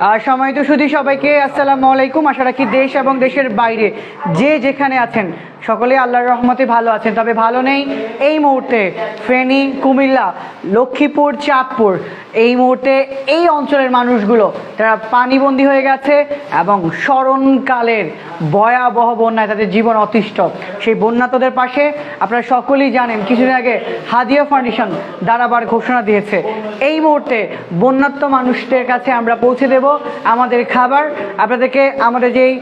আর তো শুধু সবাইকে, আসসালামু আলাইকুম। আশা রাখি দেশ এবং দেশের বাইরে যে যেখানে আছেন, সকলে আল্লাহর রহমতে ভালো আছেন। তবে ভালো নেই এই মুহূর্তে ফেনী, কুমিল্লা, লক্ষ্মীপুর, চাঁদপুর। এই মুহূর্তে এই অঞ্চলের মানুষগুলো তারা পানিবন্দী হয়ে গেছে এবং স্মরণকালের ভয়াবহ বন্যায় তাদের জীবন অতিষ্ঠ। সেই বন্যাতদের পাশে আপনারা সকলেই জানেন, কিছুদিন আগে হাদিয়া ফাউন্ডেশন দাঁড়াবার ঘোষণা দিয়েছে। এই মুহূর্তে বন্যাত্ম মানুষদের কাছে আমরা পৌঁছে দেব আমাদের খাবার। আপনাদেরকে আমাদের যেই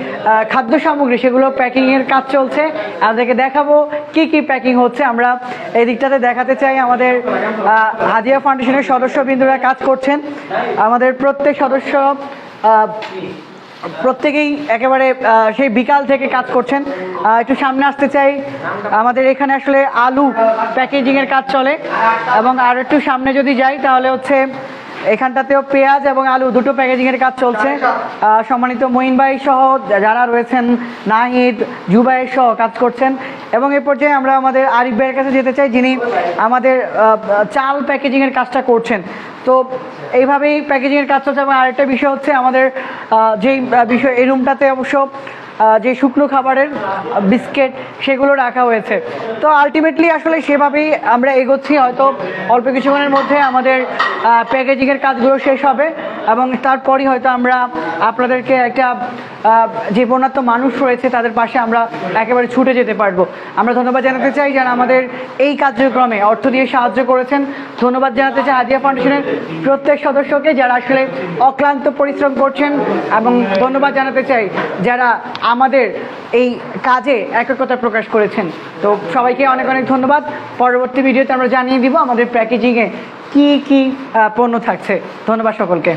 খাদ্য সামগ্রী, সেগুলো প্যাকিংয়ের কাজ চলছে। আপনাদেরকে দেখাবো কি কি প্যাকিং হচ্ছে। আমরা এই দিকটাতে দেখাতে চাই আমাদের হাদিয়া ফাউন্ডেশনের সদস্যবৃন্দরা কাজ করছেন। আমাদের প্রত্যেক সদস্য প্রত্যেকেই একেবারে সেই বিকাল থেকে কাজ করছেন। একটু সামনে আসতে চাই। আমাদের এখানে আসলে আলু প্যাকেজিংয়ের কাজ চলে। এবং আর একটু সামনে যদি যাই, তাহলে হচ্ছে এখানটাতেও পেঁয়াজ এবং আলু দুটো প্যাকেজিংয়ের কাজ চলছে। সম্মানিত মঈন ভাই সহ যারা রয়েছেন, নাহিদ জুবাইয়ের সহ কাজ করছেন। এবং এ পর্যায়ে আমরা আমাদের আরিফ ভাইয়ের কাছে যেতে চাই, যিনি আমাদের চাল প্যাকেজিংয়ের কাজটা করছেন। তো এইভাবেই প্যাকেজিংয়ের কাজ চলছে এবং আরেকটা বিষয় হচ্ছে আমাদের যেই বিষয়, এই রুমটাতে অবশ্য যে শুকনো খাবারের বিস্কিট, সেগুলো রাখা হয়েছে। তো আলটিমেটলি আসলে সেভাবেই আমরা এগোচ্ছি, হয়তো অল্প কিছুক্ষণের মধ্যে আমাদের প্যাকেজিংয়ের কাজগুলো শেষ হবে এবং তারপরই হয়তো আমরা আপনাদেরকে একটা বন্যাত্ম মানুষ রয়েছে, তাদের পাশে আমরা একেবারে ছুটে যেতে পারব। আমরা ধন্যবাদ জানাতে চাই যারা আমাদের এই কার্যক্রমে অর্থ দিয়ে সাহায্য করেছেন। ধন্যবাদ জানাতে চাই হাদিয়া ফাউন্ডেশনের প্রত্যেক সদস্যকে যারা আসলে অক্লান্ত পরিশ্রম করছেন এবং ধন্যবাদ জানাতে চাই যারা আমাদের এই কাজে একতা প্রকাশ করেছেন। তো সবাইকে অনেক অনেক ধন্যবাদ। পরবর্তী ভিডিওতে আমরা জানিয়ে দিব আমাদের প্যাকেজিংয়ে কি কি পণ্য থাকছে। ধন্যবাদ সকলকে।